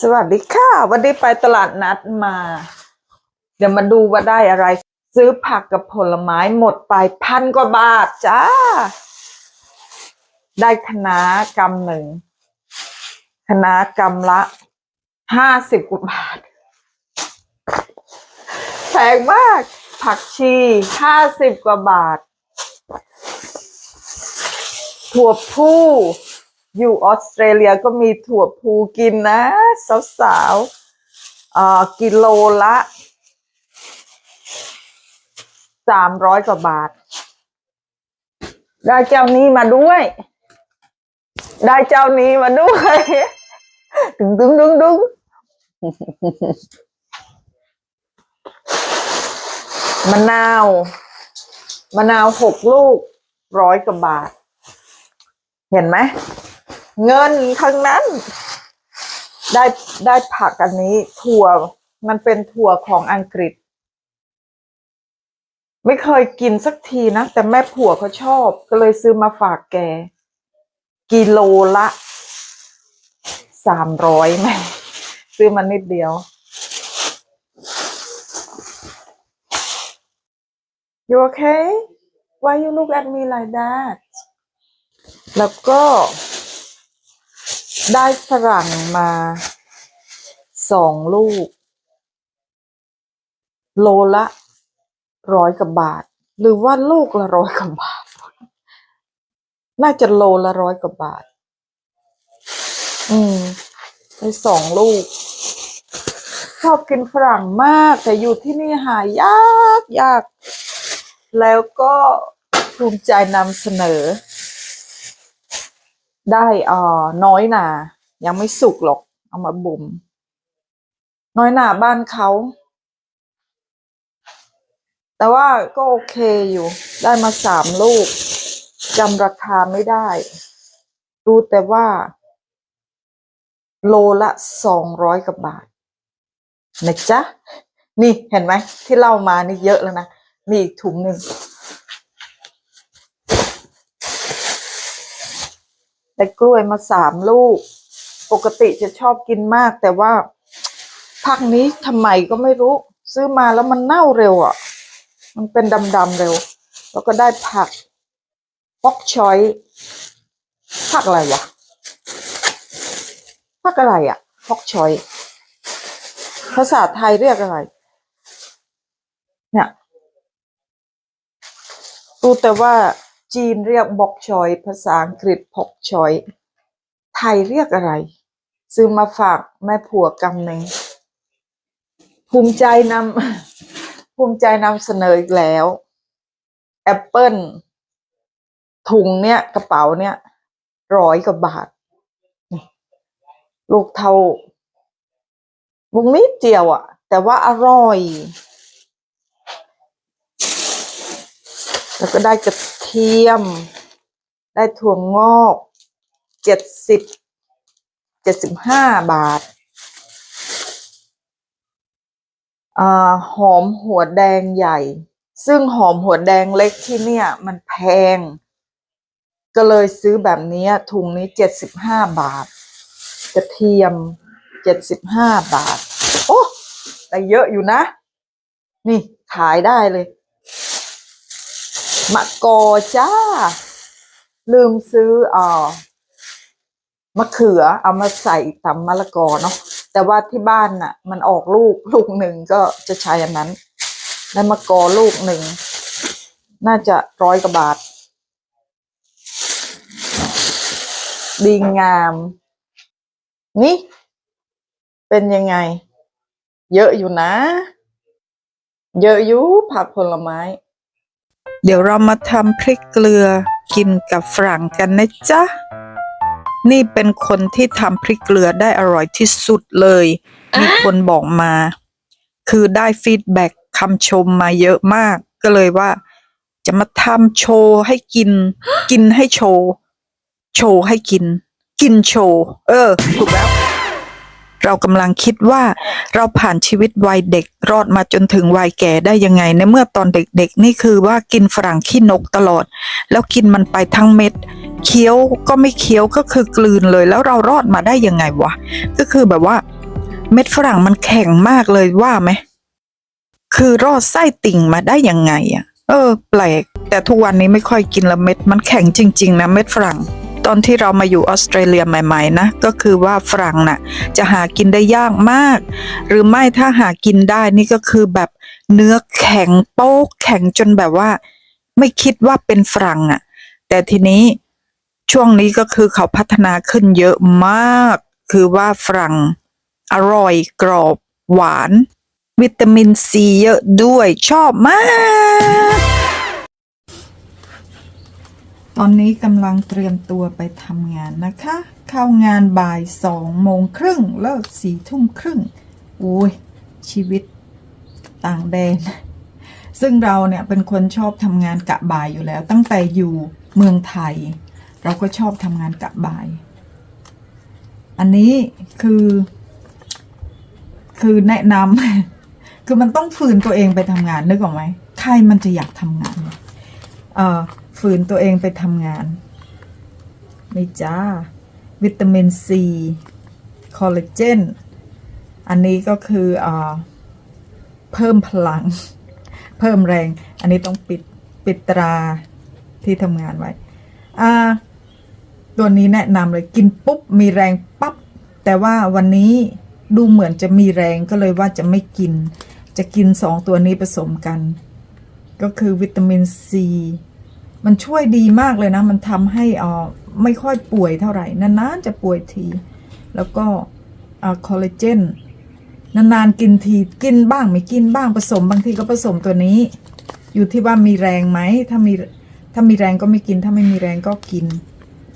สวัสดีค่ะ วันนี้ไปตลาดนัดมา เดี๋ยวมาดูว่าได้อะไร ซื้อผักกับผลไม้หมดไปพันกว่าบาทจ้า ได้คณะน้ากำหนึ่งคณะน้ากำละห้าสิบกว่าบาทแพงมาก ผักชีห้าสิบกว่าบาทถั่วพู อยู่ออสเตรเลียก็มีถั่วพูกินนะ สาวๆกิโลละสามร้อยกว่าบาท ได้เจ้านี้มาด้วย ได้เจ้านี้มาด้วยดึงดึงดึงดึงมะนาวมะนาวหกลูกร้อยกว่าบาท เห็นไหม เงินข้งนั้น ได้ได้ผักอันนี้ ถั่วมันเป็นถั่วของอังกฤษ ไม่เคยกินสักทีนะ แต่แม่ผัวเขาชอบ ก็เลยซื้อมาฝากแก กิโลละสามร้อยแม่ซื้อมานิดเดียว You okay? Why you look at me like that? แล้วก็ ได้ฝรั่งมาสองลูก โลละร้อยกว่าบาท หรือว่าลูกละร้อยกว่าบาท น่าจะโลละร้อยกว่าบาท อืมได้สองลูก ชอบกินฝรั่งมาก แต่อยู่ที่นี่หายากยาก แล้วก็ภูมิใจนำเสนอ ได้เอ่อน้อยหนา ยังไม่สุกหรอก เอามาบ่มน้อยหนาบ้านเขา แต่ว่าก็โอเคอยู่ ได้มาสามลูกจำราคาไม่ได้ รู้แต่ว่า โลละสองร้อยกว่าบาทนะจ๊ะ นี่เห็นไหมที่เล่ามานี่เยอะแล้วนะ มีอีกถุงหนึ่ง ได้กล้วยมาสามลูก ปกติจะชอบกินมาก แต่ว่าพักนี้ทำไมก็ไม่รู้ ซื้อมาแล้วมันเน่าเร็วอะ มันเป็นดำๆเร็ว แล้วก็ได้ผักปอกชอยผักอะไรวะผักอะไรอะปอกชอยภาษาไทยเรียกอะไร เนี่ยรู้แต่ว่า จีนเรียกบอกชอย ภาษาอังกฤษพอกชอย ไทยเรียกอะไร ซื้อมาฝากแม่ผัวกำหนึ่งภูมิใจนำภูมิใจนำเสนออีกแล้วแอปเปิลถุงเนี้ยกระเป๋าเนี้ยร้อยกว่าบาท ลูกเท่าลูกนิดเดียวอะแต่ว่าอร่อย แล้วก็ได้กระ ทียม ได้ถั่วงอกเจ็ดสิบเจ็ดสิบห้าบาทอ่าหอมหัวแดงใหญ่ ซึ่งหอมหัวแดงเล็กที่เนี่ย มันแพง ก็เลยซื้อแบบนี้ถุงนี้เจ็ดสิบห้าบาท กระเทียมเจ็ดสิบห้าบาท โอ้ได้เยอะอยู่นะ นี่ขายได้เลย มะกอจ้า ลืมซื้ออ่อมะเขือเอามาใส่ตำมะละกอเนาะแต่ว่าที่บ้านน่ะ มันออกลูกลูกหนึ่งก็จะใช้อันนั้นได้มะกอลูกหนึ่ง น่าจะร้อยกว่าบาท ดีงาม นี่ เป็นยังไง เยอะอยู่นะ เยอะอยู่ผักผลไม้ เดี๋ยวเรามาทำพริกเกลือกินกับฝรั่งกันนะจ๊ะ นี่เป็นคนที่ทำพริกเกลือได้อร่อยที่สุดเลย มีคนบอกมา คือได้ฟีดแบ็กคำชมมาเยอะมาก ก็เลยว่า จะมาทำโชว์ให้กิน กินให้โชว์ โชว์ให้กิน กินโชว์ เออ ถูกแล้ว เรากำลังคิดว่าเราผ่านชีวิตวัยเด็กรอดมาจนถึงวัยแก่ได้ยังไง ในเมื่อตอนเด็กๆ นี่คือว่ากินฝรั่งขี้นกตลอด แล้วกินมันไปทั้งเม็ดเคี้ยวก็ไม่เคี้ยวก็คือกลืนเลย แล้วเรารอดมาได้ยังไงวะก็คือแบบว่า เม็ดฝรั่งมันแข็งมากเลยว่าไหมคือรอดไส้ติ่งมาได้ยังไงอะเออ แปลก แต่ทุกวันนี้ไม่ค่อยกินละเม็ดมันแข็งจริง ๆ นะเม็ดฝรั่ง ตอนที่เรามาอยู่ออสเตรเลียใหม่ ๆ นะ ก็คือว่าฝรั่งน่ะจะหากินได้ยากมาก หรือไม่ถ้าหากินได้นี่ก็คือแบบเนื้อแข็งโป๊กแข็งจนแบบว่า ไม่คิดว่าเป็นฝรั่งอะ แต่ทีนี้ช่วงนี้ก็คือเขาพัฒนาขึ้นเยอะมาก คือว่าฝรั่งอร่อยกรอบหวาน วิตามินซีเยอะด้วยชอบมาก ตอนนี้กำลังเตรียมตัวไปทำงานนะคะ เข้างานบ่ายสองโมงครึ่งเลิกสี่ทุ่มครึ่งอุ้ยชีวิตต่างแดน ซึ่งเราเนี่ยเป็นคนชอบทำงานกะบ่ายอยู่แล้ว ตั้งแต่อยู่เมืองไทย เราก็ชอบทำงานกะบ่าย อันนี้คือ คือแนะนำคือมันต้องฝืนตัวเองไปทำงานนึกออกไหมใครมันจะอยากทำงานเนี่ยเอ่อ ฝืนตัวเองไปทำงานนี่จ้า วิตามินซีคอลลาเจน อันนี้ก็คือเอ่อเพิ่มพลัง เพิ่มแรง อันนี้ต้องปิดปิดตราที่ทำงานไว้ อ่า ตัวนี้แนะนำเลยกินปุ๊บ มีแรงปั๊บ แต่ว่าวันนี้ดูเหมือนจะมีแรงก็เลยว่าจะไม่กิน จะกินสองตัวนี้ผสมกัน ก็คือวิตามินซี มันช่วยดีมากเลยนะ มันทำให้อ่าไม่ค่อยป่วยเท่าไหร่ นานๆจะป่วยที แล้วก็อ่าคอลลาเจนนานๆกินทีกินบ้างไม่กินบ้างผสม บางทีก็ผสมตัวนี้ อยู่ที่ว่ามีแรงไหมถ้ามีถ้ามีแรงก็ไม่กิน ถ้าไม่มีแรงก็กิน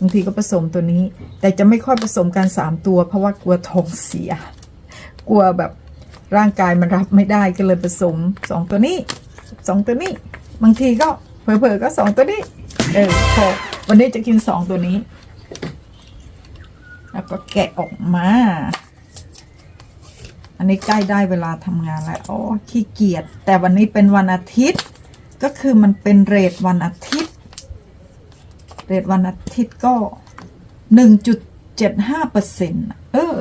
บางทีก็ผสมตัวนี้ แต่จะไม่ค่อยผสมกันสามตัว เพราะว่ากลัวท้องเสีย กลัวแบบร่างกายมันรับไม่ได้ก็เลยผสมสองตัวนี้สองตัวนี้ บางทีก็ เผลอๆก็สองตัวนี้ เออพอวันนี้จะกินสองตัวนี้ แล้วก็แกะออกมา อันนี้ใกล้ได้เวลาทำงานแล้วโอ้ขี้เกียจแต่วันนี้เป็นวันอาทิตย์ ก็คือมันเป็นเรทวันอาทิตย์ เรทวันอาทิตย์ก็หนึ่งจุดเจ็ดห้าเปอร์เซ็นต์เออ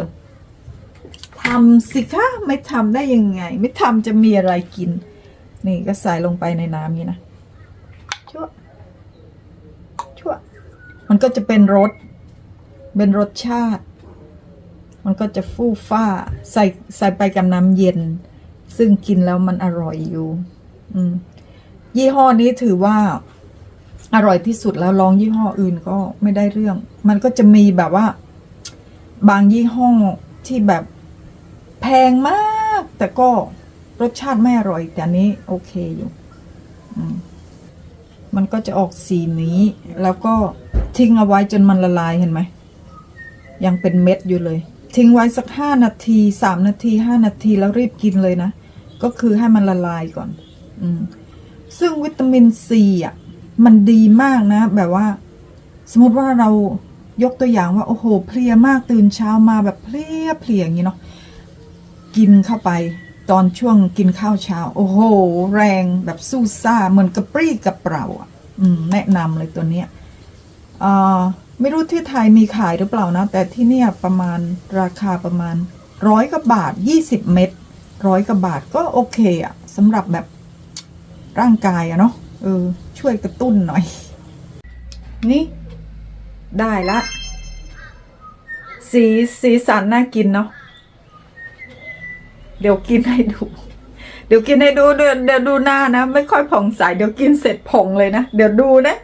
ทำสิคะไม่ทำได้ยังไง ไม่ทำจะมีอะไรกิน นี่ก็ใส่ลงไปในน้ำนี้นะ ชั่วชั่วมันก็จะเป็นรสเป็นรสชาติ มันก็จะฟู่ฟ้า ใส่ใส่ไปกับน้ำเย็น ซึ่งกินแล้วมันอร่อยอยู่ อืม ยี่ห้อนี้ถือว่า อร่อยที่สุดแล้วลองยี่ห้ออื่นก็ไม่ได้เรื่อง มันก็จะมีแบบว่า บางยี่ห้อที่แบบแพงมาก แต่ก็รสชาติไม่อร่อย แต่อันนี้โอเคอยู่ อืม มันก็จะออกสีนี้ แล้วก็ทิ้งเอาไว้จนมันละลายเห็นไหม ยังเป็นเม็ดอยู่เลย ทิ้งไว้สักห้านาทีสามนาทีห้านาทีแล้วรีบกินเลยนะ ก็คือให้มันละลายก่อน อืมซึ่งวิตามินซีอะ มันดีมากนะ แบบว่า สมมติว่าเรายกตัวอย่างว่า โอ้โห เพลียมากตื่นเช้ามาแบบเพลียเพลียอย่างนี้เนาะกินเข้าไป ตอนช่วงกินข้าวเช้า โอ้โห แรงแบบสู้ซ่า เหมือนกระปรี้กระเปร่าอะแนะนำเลยตัวเนี้ยไม่รู้ที่ไทยมีขายหรือเปล่านะ แต่ที่เนี่ยประมาณราคาประมาณร้อยกว่าบาทยี่สิบเม็ดร้อยกว่าบาทก็โอเคอะสำหรับแบบร่างกายอะเนาะเออ ช่วยกระตุ้นหน่อย นี่ ได้ละ สีสีสันน่ากินเนาะ เดี๋ยวกินให้ดู เดี๋ยวกินให้ดูเดี๋ยวเดี๋ยวดูหน้านะ ไม่ค่อยผ่องใสเดี๋ยวกินเสร็จผ่องเลยนะ เดี๋ยวดูนะ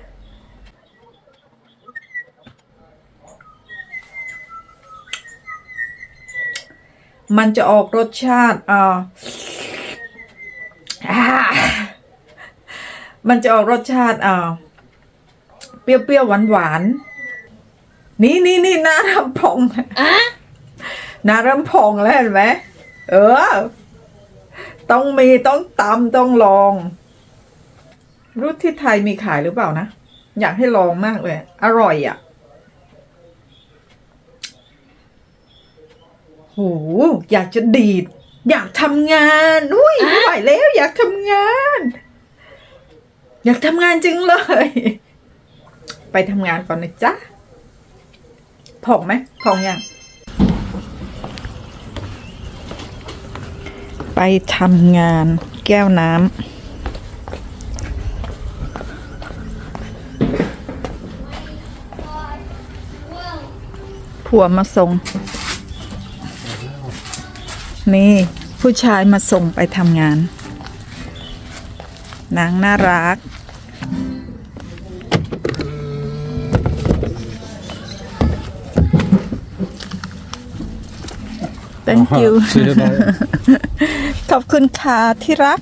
มันจะออกรสชาติอ่าอ่ามันจะออกรสชาติอ่าเปรี้ยวๆหวานๆ นี่นี่นี่หน้าเริ่มพองหน้าเริ่มพองแล้วเห็นไหม เออ ต้องมีต้องตำต้องลอง รู้ที่ไทยมีขายหรือเปล่านะ อยากให้ลองมากเลย อร่อยอะโหอยากจะดีด อยากทำงานอุ้ยไม่ไหวแล้ว อยากทำงาน อยากทำงานจริงเลย ไปทำงานก่อนนะจ๊ะผ่องไหมผ่องยัง ไปทำงานแก้วน้ำผัวมาส่ง นี่ ผู้ชายมาส่งไปทำงาน นางน่ารัก thank you See you later. ขอบคุณค่ะที่รัก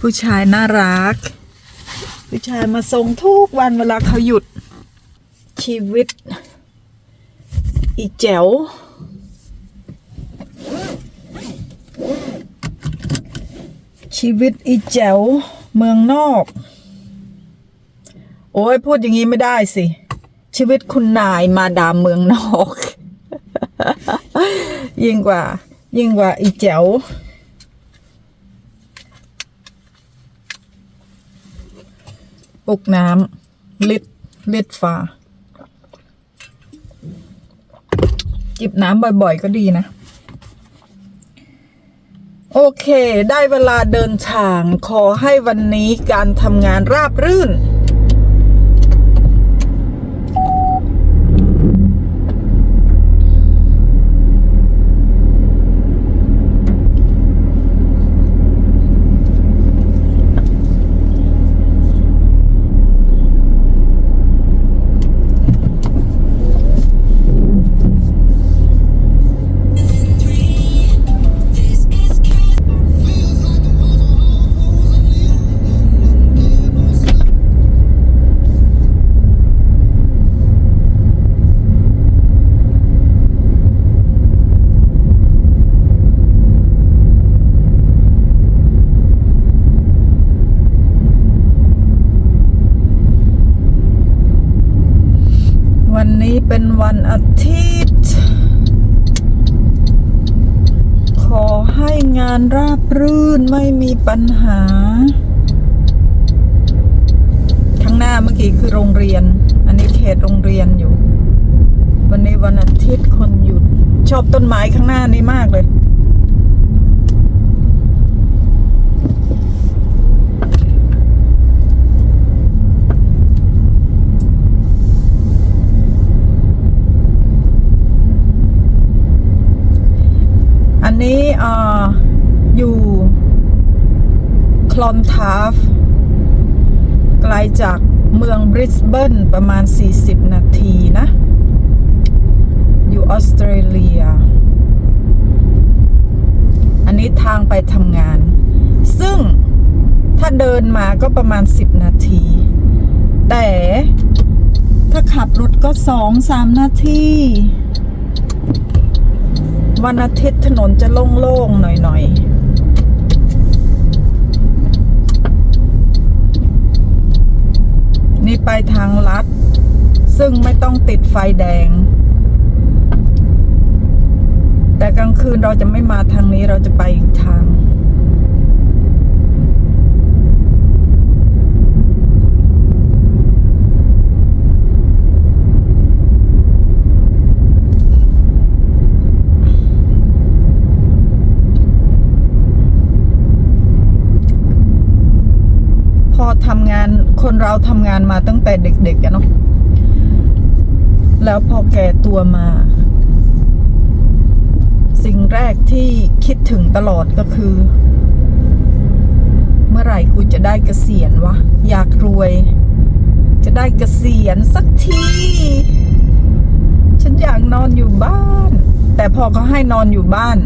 ผู้ชายน่ารัก ผู้ชายมาส่งทุกวันเวลาเขาหยุดชีวิต อีแจ๋ว ชีวิตอีแจ๋วเมืองนอก โอ้ยพูดอย่างนี้ไม่ได้สิ ชีวิตคุณนายมาดามเมืองนอก ยิ่งกว่า ยิ่งกว่าอีแจ๋วปลุกน้ำลิดลิดฟ้าจิบน้ำบ่อยๆ ก็ดีนะ ได้เวลาเดินทาง ขอให้วันนี้การทำงานราบรื่น วันนี้เป็นวันอาทิตย์ ขอให้งานราบรื่นไม่มีปัญหา ข้างหน้าเมื่อกี้คือโรงเรียน อันนี้เขตโรงเรียนอยู่ วันนี้วันอาทิตย์คนหยุด ชอบต้นไม้ข้างหน้านี้มากเลย อันนี้อ่า อยู่ คลอนทาฟไกลจากเมืองบริสเบนประมาณ 40 นาทีนะ อยู่ออสเตรเลีย อันนี้ทางไปทำงาน ซึ่งถ้าเดินมาก็ประมาณ 10 นาที แต่ถ้าขับรถก็2-3นาที วันอาทิตย์ถนนจะโล่งๆหน่อยๆ นี่ไปทางลัด ซึ่งไม่ต้องติดไฟแดง แต่กลางคืนเราจะไม่มาทางนี้เราจะไปอีกทาง พอทำงาน คนเราทำงานมาตั้งแต่เด็กๆอะเนาะแล้วพอแก่ตัวมา สิ่งแรกที่คิดถึงตลอดก็คือ เมื่อไหร่กูจะได้เกษียณวะ อยากรวย จะได้เกษียณสักที ฉันอยากนอนอยู่บ้าน แต่พอเขาให้นอนอยู่บ้าน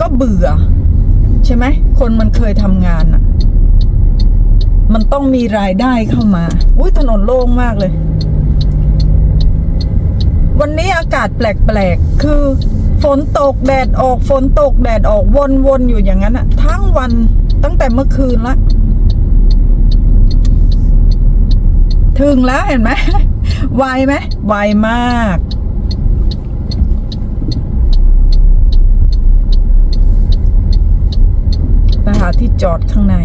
ก็เบื่อ ใช่ไหม คนมันเคยทำงานอะ มันต้องมีรายได้เข้ามาอุ้ยถนนโล่งมากเลย วันนี้อากาศแปลกๆ คือ ฝนตกแดดออกฝนตกแดดออกวนๆอยู่อย่างนั้นอะทั้งวันตั้งแต่เมื่อคืนละถึงแล้วเห็นไหมไวไหมไวมากไปหาที่จอดข้างใน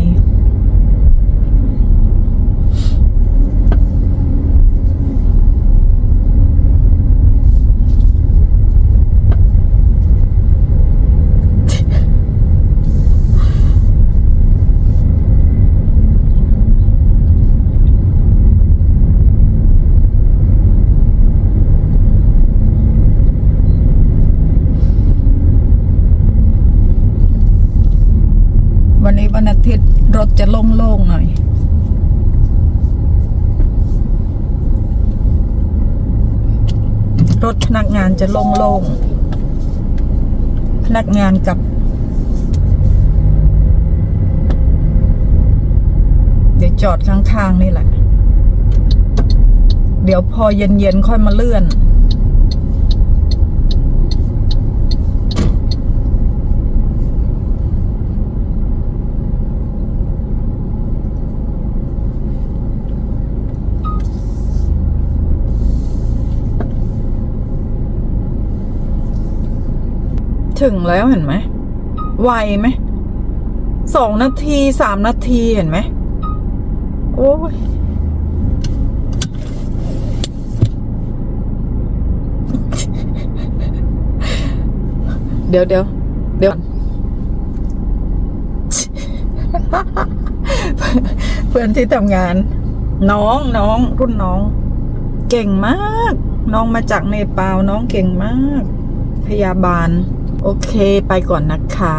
รถ จะโล่งๆหน่อย รถพนักงานจะโล่งๆ พนักงานกับ เดี๋ยวจอดข้างๆนี่แหละ เดี๋ยวพอเย็นๆค่อยมาเลื่อน ถึงแล้วเห็นไหมไวไหมสองนาทีสามนาทีเห็นไหมโอ้ยเดี๋ยวเดี๋ยวเดี๋ยวเพื่อนที่ทำงาน น้องน้องรุ่นน้อง เก่งมาก น้องมาจากเนปาลน้องเก่งมาก พยาบาล โอเคไปก่อนนะคะ